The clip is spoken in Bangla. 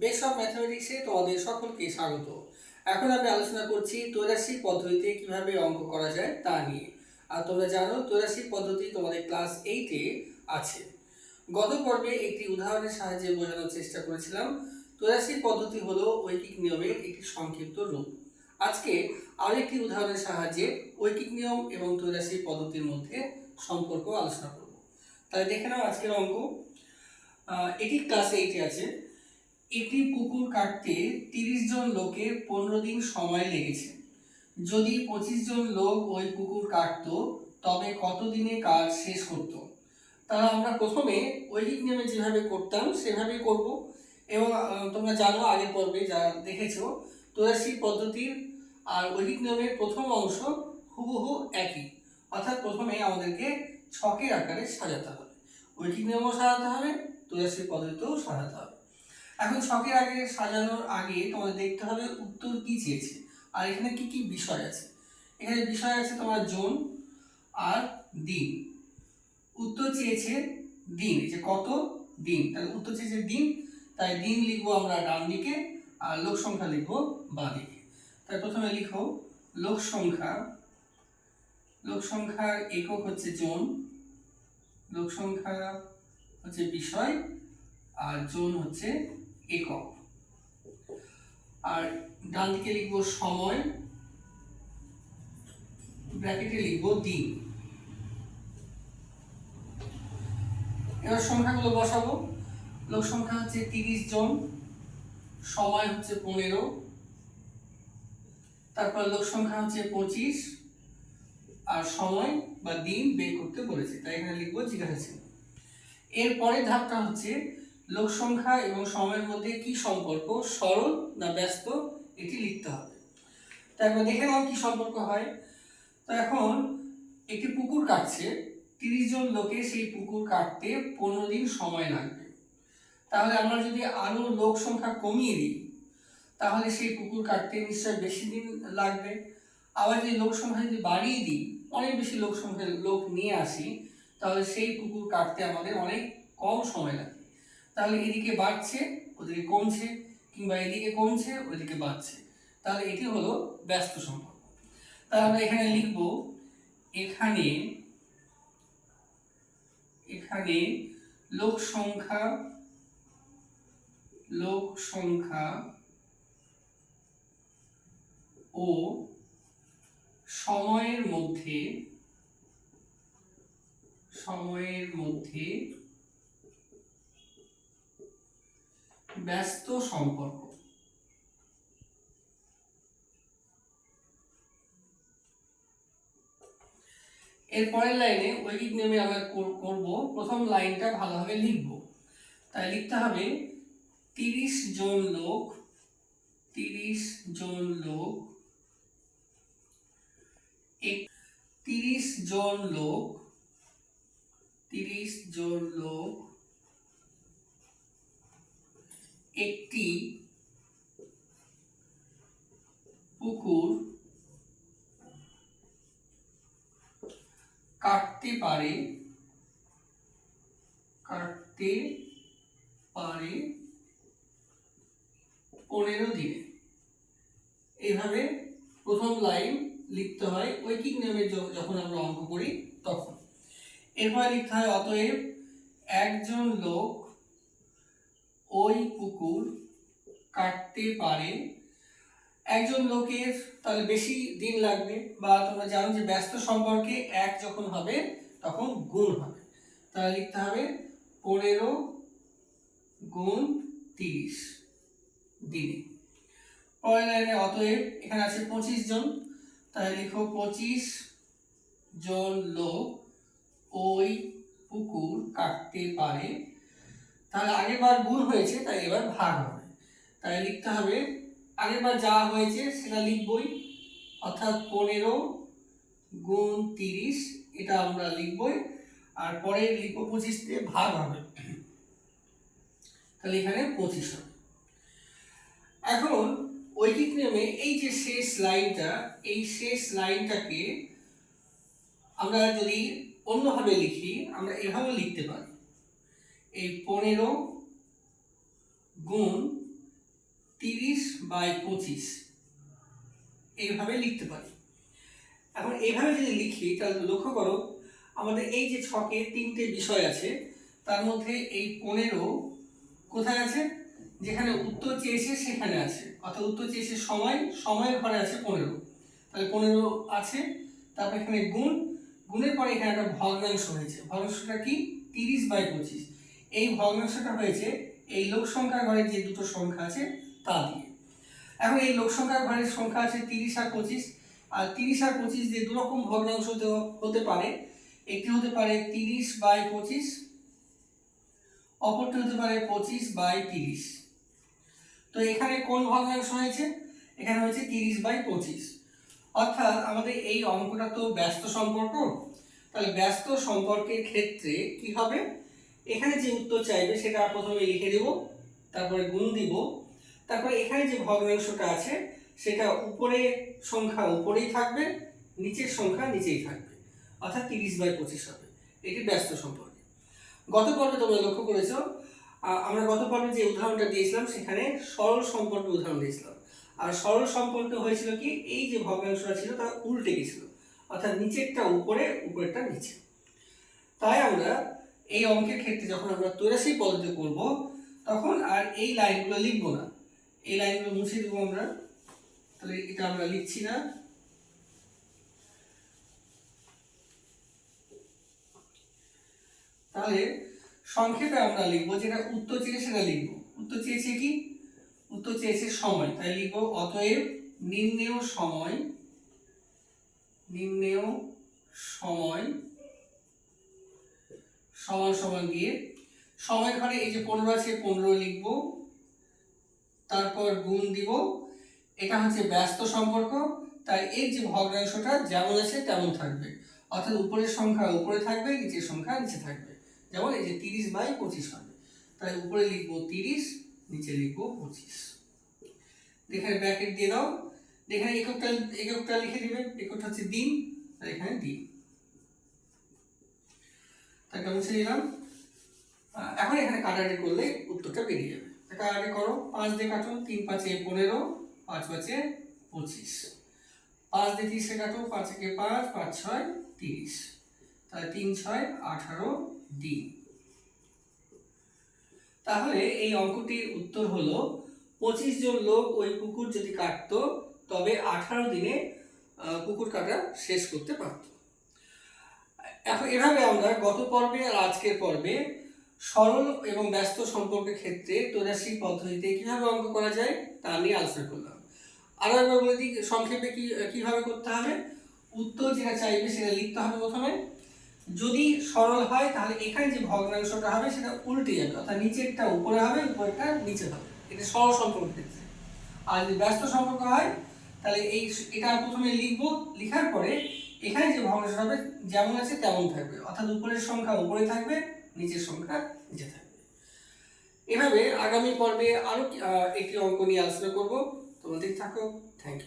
বেস অফ ম্যাথমেটিক্সে তোমাদের সকলকে স্বাগত। এখন আমি আলোচনা করছি তৈরাশি পদ্ধতিতে কীভাবে অঙ্ক করা যায় তা নিয়ে। আর তোমরা জানো তৈরাশি পদ্ধতি তোমাদের ক্লাস এইটে আছে। গত পর্বে একটি উদাহরণের সাহায্যে বোঝানোর চেষ্টা করেছিলাম। তৈরাশি পদ্ধতি হলো ঐকিক নিয়মের একটি সংক্ষিপ্ত রূপ। আজকে আরও একটি উদাহরণের সাহায্যে ঐকিক নিয়ম এবং তৈরাশি পদ্ধতির মধ্যে সম্পর্ক আলোচনা করব। তাহলে দেখে নাও আজকের অঙ্ক। এটি ক্লাস এইটে আছে। একটি পুকুর কাটতে তিরিশ জন লোকের পনেরো দিন সময় লেগেছে। যদি পঁচিশ জন লোক ওই পুকুর কাটতো, তবে কত দিনে কাজ শেষ করত? তাহলে আমরা প্রথমে ঐকিক নিয়মে যেভাবে করতাম, সেভাবেই করব। এবং তোমরা জানো আগের পর্বে যারা দেখেছ তোরাশি পদ্ধতির, আর ঐকিক নিয়মের প্রথম অংশ হুবহু একই। অর্থাৎ প্রথমে আমাদেরকে ছকের আকারে সাজাতে হবে। ঐকিক নিয়মও সাজাতে হবে তোরাশি পদ্ধতিতেও সাজাতে হবে। এখন ছকের আগে সাজানোর আগে তোমাদের দেখতে হবে উত্তর কি চেয়েছে। আর এখানে কি কি বিষয় আছে? এখানে বিষয় আছে তোমার জোন আর দিন। উত্তর চেয়েছে দিন যে কত দিন। তাহলে উত্তর চেয়েছে দিন, তাই দিন লিখব আমরা ডান দিকে আর লোক সংখ্যা লিখব বাঁ দিকে। তাই প্রথমে লিখো, লোক সংখ্যা, লোক সংখ্যার একক হচ্ছে জোন, লোক সংখ্যা হচ্ছে বিষয়, আর জোন হচ্ছে একক। আর ডান দিকে লিখব সময়, ব্র্যাকেটে লিখব দিন। এবার সংখ্যাগুলো বসাবো। লোক সংখ্যা হচ্ছে তিরিশ জন, সময় হচ্ছে পনেরো, তারপর লোক সংখ্যা হচ্ছে পঁচিশ, আর সময় বা দিন বের করতে বলেছে, তাই এখানে লিখব জিজ্ঞাসা ছিল এর পরের ধাপটা হচ্ছে লোক সংখ্যা এবং সময়ের মধ্যে কি সম্পর্ক, সরল না ব্যস্ত, এটি লিখতে হবে। তারপর দেখে নাও কি সম্পর্ক হয়। তো এখন একটি পুকুর কাটছে, তিরিশ জন লোকে সেই পুকুর কাটতে পনেরো দিন সময় লাগবে। তাহলে আমরা যদি আরও লোক সংখ্যা কমিয়ে দিই, তাহলে সেই পুকুর কাটতে নিশ্চয় বেশি দিন লাগবে। আবার যদি লোক সংখ্যা যদি বাড়িয়ে দিই, অনেক বেশি লোক সংখ্যার লোক নিয়ে আসি, তাহলে সেই পুকুর কাটতে আমাদের অনেক কম সময় লাগে তাহলে এদিকে বাড়ছে, ওদিকে কমছে, কিংবা এদিকে কমছে ওইদিকে বাড়ছে। তাহলে এটি হলো ব্যস্ত সম্পর্ক। তাহলে আমরা এখানে লিখব, এখানে এখানে লোক সংখ্যা লোক সংখ্যা ও সময়ের মধ্যে সময়ের মধ্যে ব্যস্ত সম্পর্ক। এর লাইনে ঐকিক নিয়মে আমরা করব। প্রথম লাইনটা ভালোভাবে লিখব। তাই লিখতে হবে, তিরিশ জন লোক, তিরিশ জন লোক তিরিশ জন লোক, তিরিশ জন লোক একটি পুকুর কাটতে পারে কাটতে পারে পনেরো দিনে। এইভাবে প্রথম লাইন লিখতে হয়, ঐকিক নিয়মে যখন আমরা অঙ্ক করি, তখন। এরপরে লিখতে হয়, অতএব একজন লোক ওই পুকুর কাটতে পারে। একজন লোকের তাহলে বেশি দিন লাগবে বা তোমরা জানো যে ব্যস্ত সম্পর্কে এক যখন হবে, তখন গুণ হবে। তাহলে লিখতে হবে পনেরো গুণ তিরিশ দিনে। পরের লাইনে অতএব এখানে আছে পঁচিশ জন। তাহলে লিখো পঁচিশ জন লোক ওই পুকুর কাটতে পারে। তাহলে আগের বার গুণ হয়েছে, তাই এবার ভাগ হবে। তাই লিখতে হবে, আগের বার যা হয়েছে সেটা লিখবই, অর্থাৎ পনেরো গুণ তিরিশ, এটা আমরা লিখবই, আর পরে লিখব পঁচিশ দিয়ে ভাগ হবে। তাহলে এখানে পঁচিশ হবে। এখন ঐকিক নিয়মে এই যে শেষ লাইনটা, এই শেষ লাইনটাকে আমরা যদি অন্যভাবে লিখি, আমরা এভাবে লিখতে পারি। এই পনেরো গুণ তিরিশ বাই পঁচিশ। এইভাবে লিখতে পারি। এখন এইভাবে যদি লিখি, তাহলে লক্ষ্য করো, আমাদের এই যে ছকে তিনটে বিষয় আছে, তার মধ্যে এই পনেরো কোথায় আছে? যেখানে উত্তর চেয়েছে সেখানে আছে। অর্থাৎ উত্তর চেয়েছে সময়, সময়ের ঘরে আছে পনেরো। তাহলে পনেরো আছে, তারপর এখানে গুণ, গুণের পরে এখানে একটা ভগ্নাংশ হয়েছে। ভগ্নাংশটা কি? তিরিশ বাই পঁচিশ। এই ভগ্নাংশটা হয়েছে এই লোক সংখ্যার ঘরে যে দুটো সংখ্যা আছে তা দিয়ে। এখন এই লোক সংখ্যার ঘরের সংখ্যা আছে তিরিশ আর পঁচিশ। আর তিরিশ আর পঁচিশ দিয়ে দুরকম ভগ্নাংশ হতে পারে। একটি হতে পারে তিরিশ বাই পঁচিশ, অপরটি হতে পারে পঁচিশ বাই তিরিশ। তো এখানে কোন ভগ্নাংশ হয়েছে? এখানে হয়েছে তিরিশ বাই পঁচিশ। অর্থাৎ আমাদের এই অঙ্কটা তো ব্যস্ত সম্পর্ক। তাহলে ব্যস্ত সম্পর্কের ক্ষেত্রে কি হবে? এখানে যে উত্তর চাইবে সেটা প্রথমে লিখে দেব, তারপরে গুণ দিব। তারপরে এখানে যে ভগ্নাংশটা আছে, সেটা উপরে সংখ্যা উপরেই থাকবে, নিচের সংখ্যা নিচেই থাকবে। অর্থাৎ তিরিশ বাই পঁচিশ হবে। এটি ব্যস্ত সম্পর্কে। গত পর্বে তোমরা লক্ষ্য করেছ আমরা গত পর্বে যে উদাহরণটা দিয়েছিলাম, সেখানে সরল সম্পর্কে উদাহরণ দিয়েছিলাম। আর সরল সম্পর্কে হয়েছিল কি, এই যে ভগ্নাংশটা ছিল তা উল্টে গেছিল। অর্থাৎ নিচেরটা উপরে উপরেরটা নিচে। তাই আমরা এই অঙ্কের ক্ষেত্রে যখন আমরা তৈরাশি পদ্ধতি করব, তখন আর এই লাইনগুলো লিখব না। এই লাইনগুলো মুছে দেবো আমরা। তাহলে এটা আমরা লিখছি না। তাহলে সংক্ষেপে আমরা লিখব, যেটা উত্তর চেয়েছে সেটা লিখব। উত্তর চেয়েছে কি? উত্তর চেয়েছে সময়। তাই লিখব, অতএব নিম্নেও সময় নিম্নেও সময় সমান সমান দিয়ে সময় ঘরে এই যে পনেরো আছে, পনেরো লিখব। তারপর গুণ দিব। এটা হচ্ছে ব্যস্ত সম্পর্ক। তাই এর যে ভগ্নাংশটা যেমন আছে তেমন থাকবে। অর্থাৎ উপরের সংখ্যা উপরে থাকবে, নিচের সংখ্যা নিচে থাকবে। যেমন এই যে তিরিশ বাই পঁচিশ হবে। তাই উপরে লিখব তিরিশ, নিচে লিখব পঁচিশ। এখানে ব্র্যাকেট দিয়ে দাও। এখানে এককটা এককটা লিখে দিবে। এককটা হচ্ছে দিন এখানে দিন। তাকে দিলাম আহ, এখন এখানে কাটাকাটি করলে উত্তরটা বেরিয়ে যাবে। কাটাকাটি করো পাঁচ দিয়ে কাটো তিন পাঁচে পনেরো পাঁচ পাঁচে পঁচিশ। পাঁচ দিয়ে তিরিশে কাটো পাঁচ একে পাঁচ পাঁচ ছয় তিরিশ। তাহলে তিন ছয় আঠারো দিন তাহলে এই অঙ্কটির উত্তর হলো পঁচিশ জন লোক ওই পুকুর যদি কাটতো তবে আঠারো দিনে পুকুর কাটা শেষ করতে পারত। এখন এভাবে আমরা গত পর্বে আর আজকের পর্বে সরল এবং ব্যস্ত সম্পর্কের ক্ষেত্রে তৈরাশি পদ্ধতিতে কীভাবে অঙ্ক করা যায় তা নিয়ে আলোচনা করলাম। আরও একবার বলে দিই, সংক্ষেপে কি, কীভাবে করতে হবে? উত্তর যেটা চাইবে সেটা লিখতে হবে প্রথমে। যদি সরল হয়, তাহলে এখানে যে ভগ্নাংশটা হবে সেটা উল্টে যাবে, অর্থাৎ নিচেরটা উপরে হবে উপরেরটা নিচে হবে। এটা সরল সম্পর্ক ক্ষেত্রে। আর যদি ব্যস্ত সম্পর্ক হয়, তাহলে এই, এটা প্রথমে লিখব, লেখার পরে এখানে যে ভগ্নাংশ হবে, যেমন আছে তেমন থাকবে। অর্থাৎ উপরের সংখ্যা উপরে থাকবে, নিচের সংখ্যা নিচে থাকবে। এভাবে আগামী পর্বে আরও একটি অঙ্ক নিয়ে আলোচনা করব। তোমাদের থাকো। Thank you